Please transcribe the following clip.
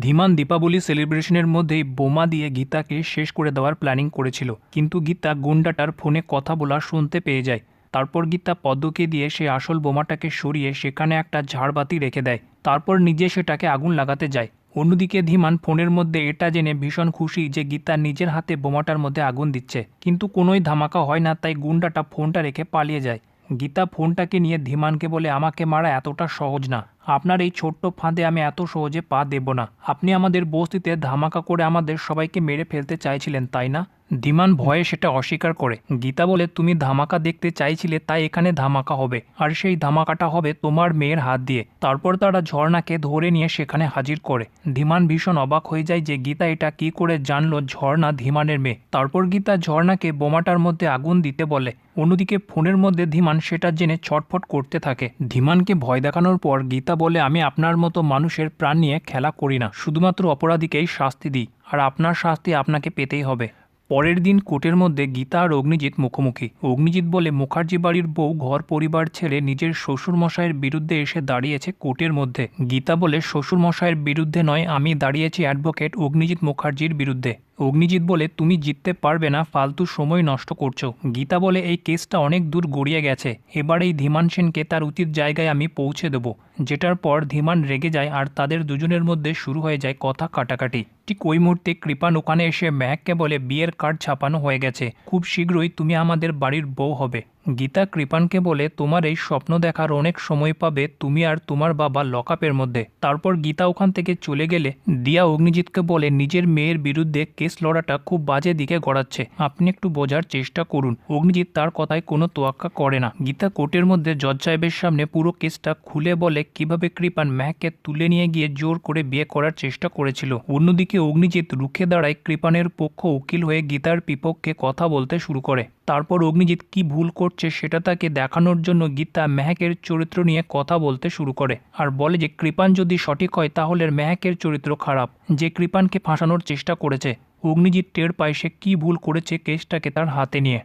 ধীমান দীপাবলি সেলিব্রেশনের মধ্যেই বোমা দিয়ে গীতাকে শেষ করে দেওয়ার প্ল্যানিং করেছিল। কিন্তু গীতা গুন্ডাটার ফোনে কথা বলা শুনতে পেয়ে যায়। তারপর গীতা পদ্মকে দিয়ে সে আসল বোমাটাকে সরিয়ে সেখানে একটা ঝাড়বাতি রেখে দেয়। তারপর নিজে সেটাকে আগুন লাগাতে যায়। অন্যদিকে ধীমান ফোনের মধ্যে এটা জেনে ভীষণ খুশি যে গীতা নিজের হাতে বোমাটার মধ্যে আগুন দিচ্ছে। কিন্তু কোনোই ধামাকা হয় না, তাই গুন্ডাটা ফোনটা রেখে পালিয়ে যায়। গীতা ফোনটাকে নিয়ে ধীমানকে বলে, আমাকে মারা এতটা সহজ না। আপনার এই ছোট্ট ফাঁদে আমি এত সহজে পা দেব না। আপনি আমাদের বস্তিতে ধামাকা করে আমাদের সবাইকে মেরে ফেলতে চাইছিলেন, তাই না? ধীমান ভয়ে সেটা অস্বীকার করে। গীতা বলে, তুমি ধামাকা দেখতে চাইছিলে, তাই এখানে ধামাকা হবে। আর সেই ধামাকাটা হবে তোমার মেয়ের হাত দিয়ে। তারপর তারা ঝর্ণাকে ধরে নিয়ে সেখানে হাজির করে। ধীমান ভীষণ অবাক হয়ে যায় যে গীতা এটা কি করে জানলো ঝর্ণা ধীমানের মেয়ে। তারপর গীতা ঝর্ণাকে বোমাটার মধ্যে আগুন দিতে বলে। অন্যদিকে ফোনের মধ্যে ধীমান সেটা জেনে ছটফট করতে থাকে। ধীমানকে ভয় দেখানোর পর গীতা বলে, আমি আপনার মতো মানুষের প্রাণ নিয়ে খেলা করি না। শুধুমাত্র অপরাধীকেই শাস্তি দিই। আর আপনার শাস্তি আপনাকে পেতেই হবে। পরের দিন কোর্টের মধ্যে গীতা আর অগ্নিজিৎ মুখোমুখি। অগ্নিজিৎ বলে মুখার্জি বাড়ির বউ, ঘর, পরিবার ছেড়ে নিজের শ্বশুর মশাইয়ের বিরুদ্ধে এসে দাঁড়িয়েছে কোর্টের মধ্যে। গীতা বলে শ্বশুর মশাইয়ের বিরুদ্ধে নয়, আমি দাঁড়িয়েছি অ্যাডভোকেট অগ্নিজিৎ মুখার্জির বিরুদ্ধে। অগ্নিজিৎ বলে, তুমি জিততে পারবে না, ফালতু সময় নষ্ট করছ। গীতা বলে, এই কেসটা অনেক দূর গড়িয়ে গেছে। এবার এই ধীমান সেনকে তার উচিত জায়গায় আমি পৌঁছে দেবো। যেটার পর ধীমান রেগে যায় আর তাদের দুজনের মধ্যে শুরু হয়ে যায় কথা কাটাকাটি। ঠিক ওই মুহূর্তে কৃপান ওখানে এসে ম্যাককে বলে, বিয়ের কার্ড ছাপানো হয়ে গেছে। খুব শীঘ্রই তুমি আমাদের বাড়ির বউ হবে। গীতা কৃপানকে বলে, তোমার এই স্বপ্ন দেখার অনেক সময় পাবে তুমি আর তোমার বাবা লকআপের মধ্যে। তারপর গীতা ওখান থেকে চলে গেলে দিয়া অগ্নিজিৎকে বলে, নিজের মেয়ের বিরুদ্ধে কেস লড়াটা খুব বাজে দিকে গড়াচ্ছে। আপনি একটু বোঝার চেষ্টা করুন। অগ্নিজিৎ তার কথায় কোনো তোয়াক্কা করে না। গীতা কোর্টের মধ্যে জজ সাহেবের সামনে পুরো কেসটা খুলে বলে, কীভাবে কৃপান ম্যাককে তুলে নিয়ে গিয়ে জোর করে বিয়ে করার চেষ্টা করেছিল? অন্যদিকে অগ্নিজিৎ রুখে দাঁড়ায় কৃপানের পক্ষ উকিল হয়ে গীতার বিপক্ষে কথা বলতে শুরু করে। তারপর অগ্নিজিৎ কি ভুল করছে সেটা তাকে দেখানোর জন্য গীতা মেহেকের চরিত্র নিয়ে কথা বলতে শুরু করে আর বলে যে কৃপান যদি সঠিক হয় তাহলে মেহেকের চরিত্র খারাপ। যে কৃপানকে ফাঁসানোর চেষ্টা করেছে, অগ্নিজিৎ টের পায় সে কী ভুল করেছে কেসটাকে তার হাতে নিয়ে।